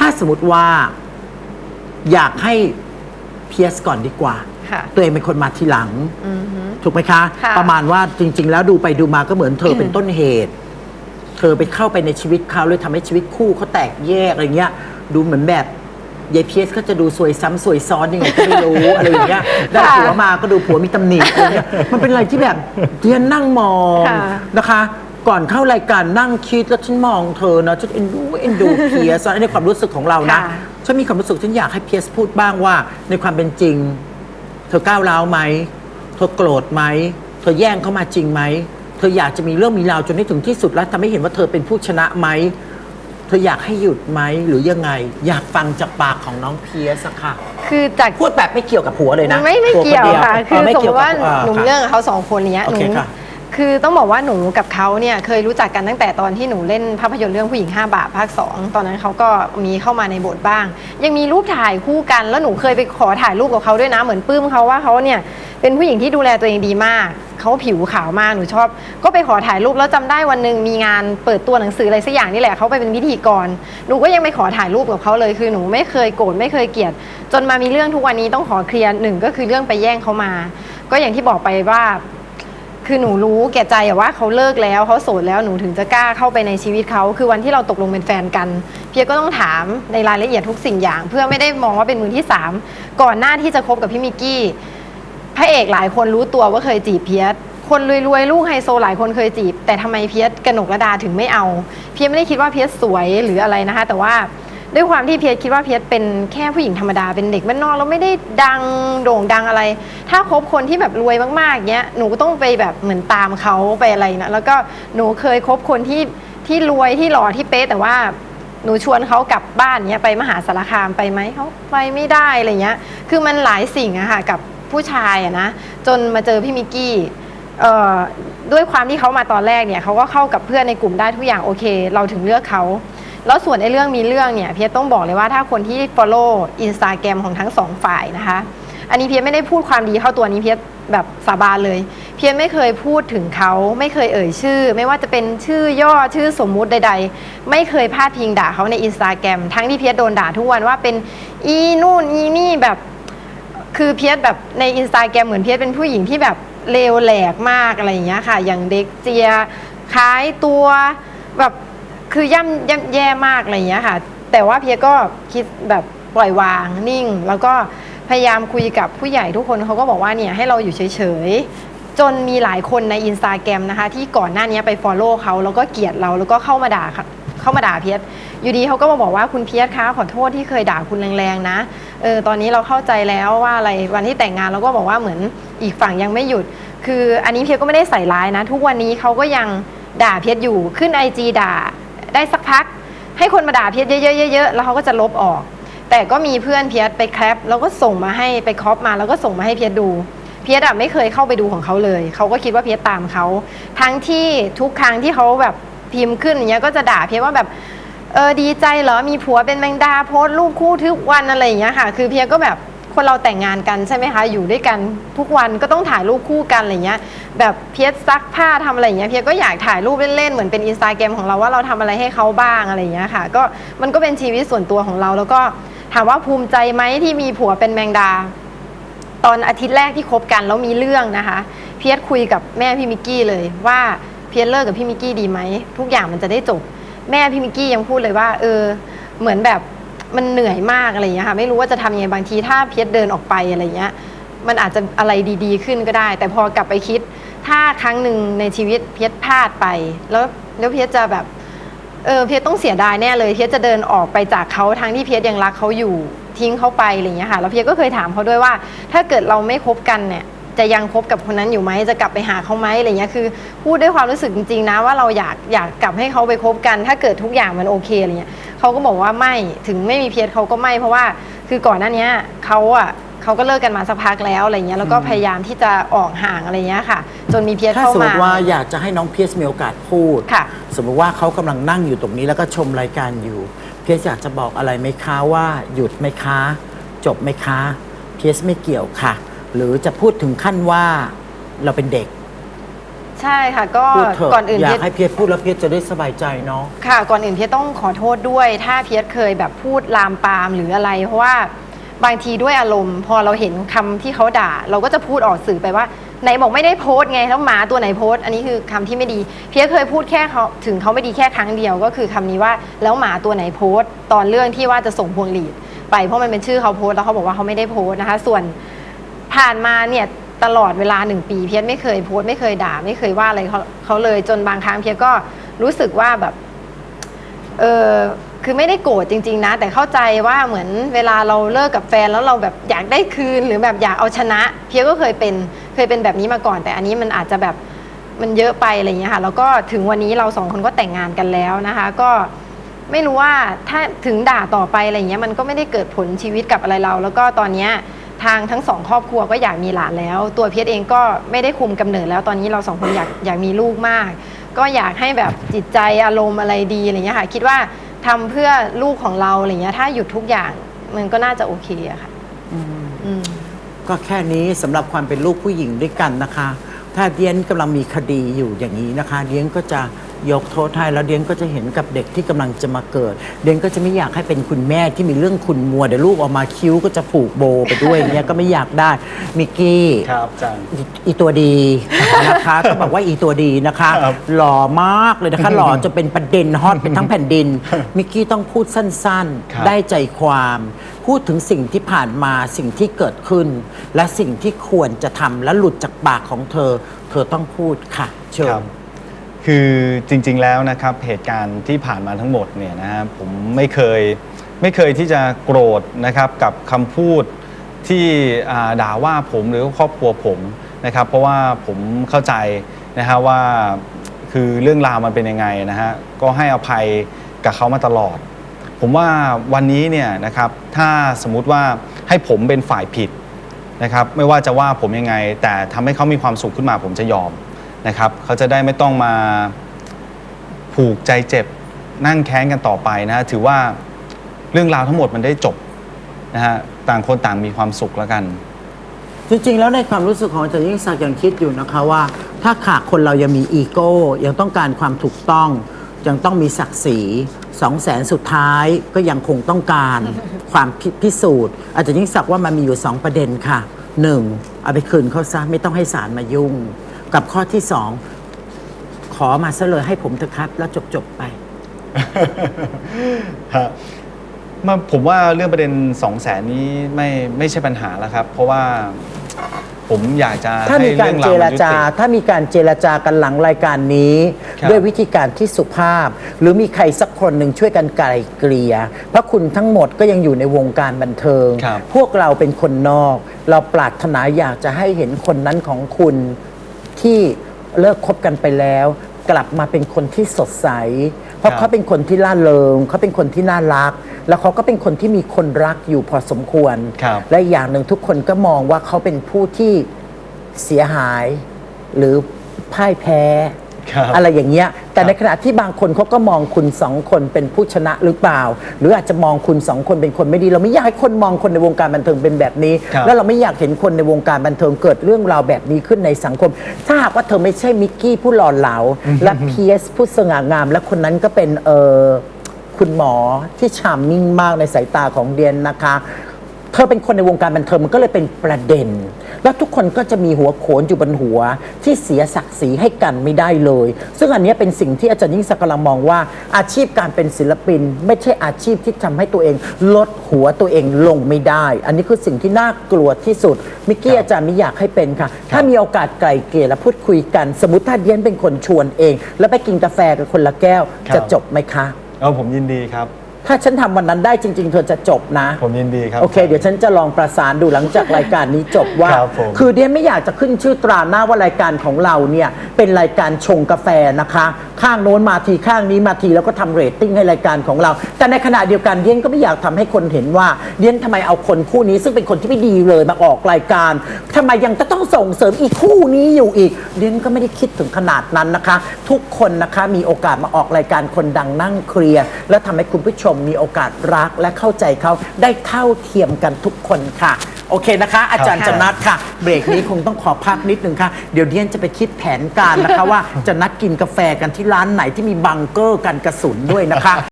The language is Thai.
ถ้าสมมติว่าอยากให้เพียสก่อนดีกว่า ค่ะ ตัวเองเป็นคนมาทีหลัง อือฮึ ถูกไหมคะ ค่ะประมาณว่าจริง ๆ แล้วดูไปดูมาก็เหมือนเธอเป็นต้นเหตุ เธอไปเข้าไปในชีวิตเขาเลยทำให้ชีวิตคู่เขาแตกแยกอะไรเงี้ย ดูเหมือนแบบยายเพียสก็จะดูสวยซ้ำสวยซ้อนยังไงก็ไม่รู้ อะไรอย่างเงี้ยได้ผัวมาก็ดูผัวมีตำหนิอะไรเงี้ยมันเป็นอะไรที่แบบเทียนนั่งมองค่ะ นะคะ ก่อนเข้ารายการนั่งคิดแล้วฉันมองเธอนะฉันเอ็นดูเอ็นดูเพียสในความรู้สึกของเรานะค่ะ ฉันมีความรู้สึกฉันอยากให้เพียสพูดบ้างว่า ในความเป็นจริง เธอก้าวร้าวไหมเธอโกรธไหมเธอแย่งเขามาจริงไหมเธออยากจะมีเรื่องมีราวจนให้ถึงที่สุดแล้วทำให้เห็นว่าเธอเป็นผู้ชนะไหมเธออยากให้หยุดไหมหรือยังไง อยากฟังจากปากของน้องเพียสอะค่ะ คือจาก พูดแบบไม่เกี่ยวกับผัวเลยนะไม่ไม่ตัวเกี่ยวนดีค่ะเคือไม่สมมเกี่ยวติว่ากับหนูมีค่ะ เรื่องกับเขาสองคนเนี้ยโอหนูเคค่ะ คือต้องบอกว่าหนูกับเขาเนี่ยเคยรู้จักกันตั้งแต่ตอนที่หนูเล่นภาพยนตร์เรื่องผู้หญิง 5 บาทภาค 2 ตอนนั้นเขาก็มีเข้ามาในบทบ้าง ยังมีรูปถ่ายคู่กันแล้วหนูเคยไปขอถ่ายรูปกับเขาด้วยนะเหมือนปลื้มเขาว่าเขาเนี่ยเป็นผู้หญิงที่ดูแลตัวเองดีมากเขาผิวขาวมากหนูชอบ ก็ไปขอถ่ายรูปแล้วจำได้วันหนึ่งมีงานเปิดตัวหนังสืออะไรสักอย่างนี่แหละเขาไปเป็นพิธีกรหนูก็ยังไปขอถ่ายรูปกับเขาเลยคือหนูไม่เคยโกรธไม่เคยเกลียด จนมามีเรื่องทุกวันนี้ต้องขอเคลียร์หนึ่งก็คือเรื่องไปแย่งเขามา ก็อย่างที่บอกไปว่า คือหนูรู้แก่ใจอะว่าเขาเลิกแล้วเขาโสดแล้วหนูถึงจะกล้าเข้าไปในชีวิตเขาคือวันที่เราตกลงเป็นแฟนกัน เพียก็ต้องถามในรายละเอียดทุกสิ่งอย่าง เพื่อไม่ได้มองว่าเป็นมือที่สามก่อนหน้าที่จะคบกับพี่มิกกี้พระเอกหลายคนรู้ตัวว่าเคยจีบเพียสคนรวยๆลูกไฮโซหลายคนเคยจีบ แต่ทำไมเพียสกนกระดาถึงไม่เอา เพียสไม่ได้คิดว่าเพียสสวยหรืออะไรนะคะ แต่ว่า ด้วยความที่เพียสคิดว่าเพียสเป็นแค่ผู้หญิงธรรมดาเป็นเด็กบ้านนอกแล้วไม่ได้ดังโด่งดังอะไร ถ้าคบคนที่แบบรวยมากๆเนี้ยหนูก็ต้องไปแบบเหมือนตามเขาไปอะไรนะแล้วก็หนูเคยคบคนที่ที่รวยที่หล่อที่เป๊ะแต่ว่าหนูชวนเขากลับบ้านเนี้ยไปมหาสารคามไปไหมเขาไปไม่ได้อะไรเงี้ย คือมันหลายสิ่งอะค่ะกับผู้ชายอะนะจนมาเจอพี่มิกกี้เอ่อด้วยความที่เขามาตอนแรกเนี่ยเขาก็เข้ากับเพื่อนในกลุ่มได้ทุกอย่างโอเค เราถึงเลือกเขา แล้วส่วนในเรื่องมีเรื่องเนี่ยเพียรต้องบอกเลยว่าถ้าคนที่ follow Instagram ของทั้งสองฝ่ายนะคะ อันนี้เพียรไม่ได้พูดความดีเข้าตัวนี้เพียรแบบสาบานเลย เพียรไม่เคยพูดถึงเขาไม่เคยเอ่ยชื่อ ไม่ว่าจะเป็นชื่อย่อชื่อสมมุติใด ๆ ไม่เคยพาดพิงด่าเขาในอินสตาแกรมทั้งที่เพียรโดนด่าทุกวันว่าเป็นอีนู่นอีนี่แบบคือเพียรแบบในอินสตาแกรมเหมือนเพียรเป็นผู้หญิงที่แบบเลวแหลกมากอะไรอย่างเงี้ยค่ะ อย่างเด็กเจียขายตัวแบบ คือย่ำย่ำแย่มากอะไรอย่างเงี้ยค่ะ แต่ว่าเพียรก็คิดแบบปล่อยวางนิ่ง แล้วก็พยายามคุยกับผู้ใหญ่ทุกคนเขาก็บอกว่าเนี่ยให้เราอยู่เฉยๆ จนมีหลายคนในอินสตาแกรมนะคะ ที่ก่อนหน้านี้ไป Follow เขาแล้วก็เกลียดเราแล้วก็เข้ามาด่าค่ะเข้ามาด่าเพียรอยู่ดีเขาก็มาบอกว่าคุณเพียรคะขอโทษที่เคยด่าคุณแรงๆนะเออตอนนี้เราเข้าใจแล้วว่าอะไรวันที่แต่งงานเราก็บอกว่าเหมือนอีกฝั่งยังไม่หยุด คืออันนี้เพียรก็ไม่ได้ใส่ร้ายนะ ทุกวันนี้เขาก็ยังด่าเพียรอยู่ขึ้นไอจีด่า ได้สักพัก ให้คนมาด่าเพียรเยอะๆเยอะๆแล้วเขาก็จะลบออก แต่ก็มีเพื่อนเพียรไปแคปแล้วก็ส่งมาให้ไปคอปมาแล้วก็ส่งมาให้เพียรดู เพียรอะไม่เคยเข้าไปดูของเขาเลยเขาก็คิดว่าเพียรตามเขาทั้งที่ทุกครั้งที่เขาแบบพิมพ์ขึ้นอย่างเงี้ยก็จะด่าเพียรว่าแบบเออดีใจเหรอมีผัวเป็นแมงดาโพสต์รูปคู่ทุกวันอะไรอย่างเงี้ยค่ะ คือเพียรก็แบบ คนเราแต่งงานกันใช่ไหมคะ อยู่ด้วยกันทุกวันก็ต้องถ่ายรูปคู่กันอะไรเงี้ย แบบเพียรซักผ้าทำอะไรเงี้ยเพียรก็อยากถ่ายรูปเล่นๆเหมือนเป็นอินสตาแกรมของเราว่าเราทำอะไรให้เขาบ้างอะไรเงี้ยค่ะ ก็มันก็เป็นชีวิตส่วนตัวของเรา แล้วก็ถามว่าภูมิใจไหมที่มีผัวเป็นแมงดา ตอนอาทิตย์แรกที่คบกันแล้วมีเรื่องนะคะ เพียรคุยกับแม่พี่มิกกี้เลยว่าเพียรเลิกกับพี่มิกกี้ดีไหมทุกอย่างมันจะได้จบ แม่พี่มิกกี้ยังพูดเลยว่า เออ เหมือนแบบ มันเหนื่อยมากอะไรอย่างเงี้ยค่ะไม่รู้ว่าจะทำยังไงบางทีถ้าเพียรเดินออกไปอะไรเงี้ยมันอาจจะอะไรดีๆ ขึ้นก็ได้ แต่พอกลับไปคิด ถ้าครั้งหนึ่งในชีวิตเพียรพลาดไป แล้วแล้วเพียรจะแบบเออเพียรต้องเสียดายแน่เลยเพียรจะเดินออกไปจากเขาทั้งที่เพียรยังรักเขาอยู่ทิ้งเขาไปอะไรอย่างเงี้ยค่ะแล้วเพียรก็เคยถามเขาด้วยว่า ถ้าเกิดเราไม่คบกันเนี่ยจะยังคบกับคนนั้นอยู่ไหมจะกลับไปหาเขาไหมอะไรเงี้ยคือ พูดด้วยความรู้สึกจริงๆนะว่าเราอยากอยากกลับให้เขาไปคบกัน ถ้าเกิดทุกอย่างมันโอเคอะไรเงี้ย เขาก็บอกว่าไม่ถึงไม่มีเพียรเขาก็ไม่เพราะว่า คือก่อนหน้าเนี้ยเขาอะเขาก็เลิกกันมาสักพักแล้วอะไรเงี้ยแล้วก็พยายามที่จะออกห่างอะไรเงี้ยค่ะ จนมีเพียรถ้าเข้าสมมมา ติว่าอยากจะให้น้องเพียสมีโอกาสพูด ค่ะ สมมติว่าเขากำลังนั่งอยู่ตรงนี้แล้วก็ชมรายการอยู่ เพียสอยากจะบอกอะไรไหมคะว่าหยุดไหมคะ จบไหมคะ เพียสไม่เกี่ยวค่ะ หรือจะพูดถึงขั้นว่าเราเป็นเด็ก ใช่ค่ะก็พูดเถอะก่อนอื่นอยาเพกชรให้เพียรพูดแล้วเพียรจะได้สบายใจเนาะ ค่ะก่อนอื่นเพียรต้องขอโทษด้วย ถ้าเพียรเคยแบบพูดลามปามหรืออะไร เพราะว่าบางทีด้วยอารมณ์ พอเราเห็นคำที่เขาด่า เราก็จะพูดออกสื่อไปว่าไหนบอกไม่ได้โพสต์ไงแล้วหมาตัวไหนโพสต์อันนี้คือคำที่ไม่ดี เพียรเคยพูดแค่เขาถึงเขาไม่ดีแค่ครั้งเดียวก็คือคำนี้ว่าแล้วหมาตัวไหนโพสต์ ตอนเรื่องที่ว่าจะส่งพวงหลีดไปเพราะมันเป็นชื่อเขาโพสต์แล้วเขาบอกว่าเขาไม่ได้โพสต์นะคะ ส่วน ผ่านมาเนี่ย ตลอดเวลาหนึ่งปีเพียรไม่เคยโพสต์ไม่เคยด่า ไม่เคยว่าอะไรเขาเขาเลยจนบางครั้งเพียรก็รู้สึกว่าแบบเออคือไม่ได้โกรธจริง ๆ นะ แต่เข้าใจว่าเหมือนเวลาเราเลิกกับแฟนแล้วเราแบบอยากได้คืนหรือแบบอยากเอาชนะ เพียรก็เคยเป็นเคยเป็นแบบนี้มาก่อน แต่อันนี้มันอาจจะแบบมันเยอะไปอะไรอย่างเงี้ยค่ะแล้วก็ถึงวันนี้เราสองคนก็แต่งงานกันแล้วนะคะ ก็ไม่รู้ว่าถ้าถึงด่าต่อไปอะไรอย่างเงี้ยมันก็ไม่ได้เกิดผลชีวิตกับอะไรเรา แล้วก็ตอนเนี้ย ทางทั้งสองครอบครัวก็อยากมีหลานแล้ว ตัวเพียรเองก็ไม่ได้คุมกำเนิดแล้วตอนนี้เราสองคนอยากอยากมีลูกมาก ก็อยากให้แบบจิตใจอารมณ์อะไรดีอะไรเงี้ยค่ะ คิดว่าทำเพื่อลูกของเราอะไรเงี้ยถ้าหยุดทุกอย่างมันก็น่าจะโอเคอะค่ะอืมก็แค่นี้สำหรับความเป็นลูกผู้หญิงด้วยกันนะคะ ถ้าเดียนกำลังมีคดีอยู่อย่างนี้นะคะ เดียนก็จะ ยกโทษให้แล้วเดียนก็จะเห็นกับเด็กที่กำลังจะมาเกิด เดียนก็จะไม่อยากให้เป็นคุณแม่ที่มีเรื่องคุณมัวเดี๋ยวลูกออกมาคิ้วก็จะผูกโบไปด้วยอย่างเงี้ยก็ไม่อยากได้มิกกี้ ครับอาจารย์ อีอีตัวดีนะคะต้องบอกว่าอีตัวดีนะคะ ครับหล่อมากเลยนะคะ หล่อจะเป็นประเด็นฮอตเป็นทั้งแผ่นดิน มิกกี้ต้องพูดสั้นครับ ๆ ได้ใจความ พูดถึงสิ่งที่ผ่านมาสิ่งที่เกิดขึ้น และสิ่งที่ควรจะทำและหลุดจากปากของเธอ เธอต้องพูดค่ะ เชิคญรับ คือจริงๆแล้วนะครับเหตุการณ์ที่ผ่านมาทั้งหมดเนี่ยนะฮะผมไม่เคยไม่เคยที่จะโกรธนะครับกับคำพูดที่อ่าด่าว่าผมหรือครอบครัวผมนะครับ เพราะว่าผมเข้าใจนะฮะว่าคือเรื่องราวมันเป็นยังไงนะฮะก็ให้อภัยกับเขามาตลอด ผมว่าวันนี้เนี่ยนะครับถ้าสมมุติว่าให้ผมเป็นฝ่ายผิดนะครับ ไม่ว่าจะว่าผมยังไง แต่ทำให้เขามีความสุขขึ้นมาผมจะยอม นะครับเขาจะได้ไม่ต้องมาผูกใจเจ็บนั่งแค้นกันต่อไปนะฮะถือว่าเรื่องราวทั้งหมดมันได้จบนะฮะต่างคนต่างมีความสุขแล้วกัน จริงๆ แล้วในความรู้สึกของอาจารย์ยิ่งศักดิ์ยังคิดอยู่นะคะว่า ถ้าขาคนเรายังมีอีโก้ยังต้องการความถูกต้อง ยังต้องมีศักดิ์ศรีสองแสนสุดท้ายก็ยังคงต้องการความพิพิสูจน์ อาจารย์ยิ่งศักดิ์ว่ามันมีอยู่สองประเด็นค่ะหนึ่งเอาไปคืนเขาซะไม่ต้องให้ศาลมายุ่ง กับข้อที่สองขอมาซะเลยให้ผมเถอะครับ แล้วจบๆไป ฮะมาผมว่าเรื่องประเด็น2องแสนนี้ไม่ไม่ใช่ปัญหาแล้วครับ เพราะว่าผมอยากจะถ้าให้มีการเรื่องเจราวรมันยุจาติถ้ามีการเจรจากันหลังรายการนี้ครับด้วยวิธีการที่สุภาพ หรือมีใครสักคนหนึ่งช่วยกันไกลเกลี่ยเพราะคุณทั้งหมดก็ยังอยู่ในวงการบันเทิง ครับ พวกเราเป็นคนนอก เราปรารถนาอยากจะให้เห็นคนนั้นของคุณ ที่เลิกคบกันไปแล้ว กลับมาเป็นคนที่สดใส เพราะครับ เขาเป็นคนที่ล่าเริงเขาเป็นคนที่น่ารัก แล้วเขาก็เป็นคนที่มีคนรักอยู่พอสมควร ครับ และอีกอย่างหนึ่งทุกคนก็มองว่าเขาเป็นผู้ที่เสียหายหรือพ่ายแพ้ ครับอะไรอย่างเงี้ยแต่ในขณะที่บางคนเขาก็มองคุณสองคนเป็นผู้ชนะหรือเปล่า หรืออาจจะมองคุณสองคนเป็นคนไม่ดี เราไม่อยากให้คนมองคนในวงการบันเทิงเป็นแบบนี้ ครับ แล้วเราไม่อยากเห็นคนในวงการบันเทิงเกิดเรื่องราวแบบนี้ขึ้นในสังคม ถ้าหากว่าเธอไม่ใช่มิกกี้ผู้หล่อเหลาและเพียสผู้สง่างาม และคนนั้นก็เป็นเออคุณหมอที่ชามมิ่งมากในสายตาของเดียนนะคะ เธอเป็นคนในวงการบันเทิงมันก็เลยเป็นประเด็น แล้วทุกคนก็จะมีหัวโขนอยู่บนหัว ที่เสียศักดิ์ศรีให้กันไม่ได้เลย ซึ่งอันเนี้ยเป็นสิ่งที่อาจารย์ยิ่งศักดิ์กำลังมองว่า อาชีพการเป็นศิลปิน ไม่ใช่อาชีพที่ทำให้ตัวเอง ลดหัวตัวเองลงไม่ได้ อันนี้คือสิ่งที่น่ากลัวที่สุดมิกกี้ครับอาจารย์ไม่อยากให้เป็นค่ะ ถ้ามีโอกาสไกลเกลี่ยและพูดคุยกัน สมมติถ้าเดียนเป็นคนชวนเอง แล้วไปกินกาแฟกับคนละแก้วครับจะจบไหมคะเอาผมยินดีครับ ถ้าฉันทำวันนั้นได้จริง ๆ เธอจะจบนะ ผมยินดีครับ โอเค เดี๋ยวฉันจะลองประสานดูหลังจากรายการนี้จบว่าครับผมคือเดียนไม่อยากจะขึ้นชื่อตราหน้าว่ารายการของเราเนี่ยเป็นรายการชงกาแฟนะคะ ข้างโน้นมาทีข้างนี้มาทีแล้วก็ทำเรตติ้งให้รายการของเรา แต่ในขณะเดียวกันเดียนก็ไม่อยากทำให้คนเห็นว่าเดียนทำไมเอาคนคู่นี้ ซึ่งเป็นคนที่ไม่ดีเลยมาออกรายการทำไมยังจะต้องส่งเสริมอีกคู่นี้อยู่อีกเดียนก็ไม่ได้คิดถึงขนาดนั้นนะคะ ทุกคนนะคะมีโอกาสมาออกรายการคนดังนั่งเคลียร์และทำให้คุณผู้ชมมีโอกาสรักและเข้าใจเขาได้เท่าเทียมกันทุกคนค่ะ โอเคนะคะ อาจารย์ค่ะจะนัดค่ะ เบรกนี้คงต้องขอพักนิดนึงค่ะ เดี๋ยวเดียนจะไปคิดแผนการนะคะว่าจะนัดกินกาแฟกันที่ร้านไหนที่มีบังเกอร์กันกระสุนด้วยนะคะ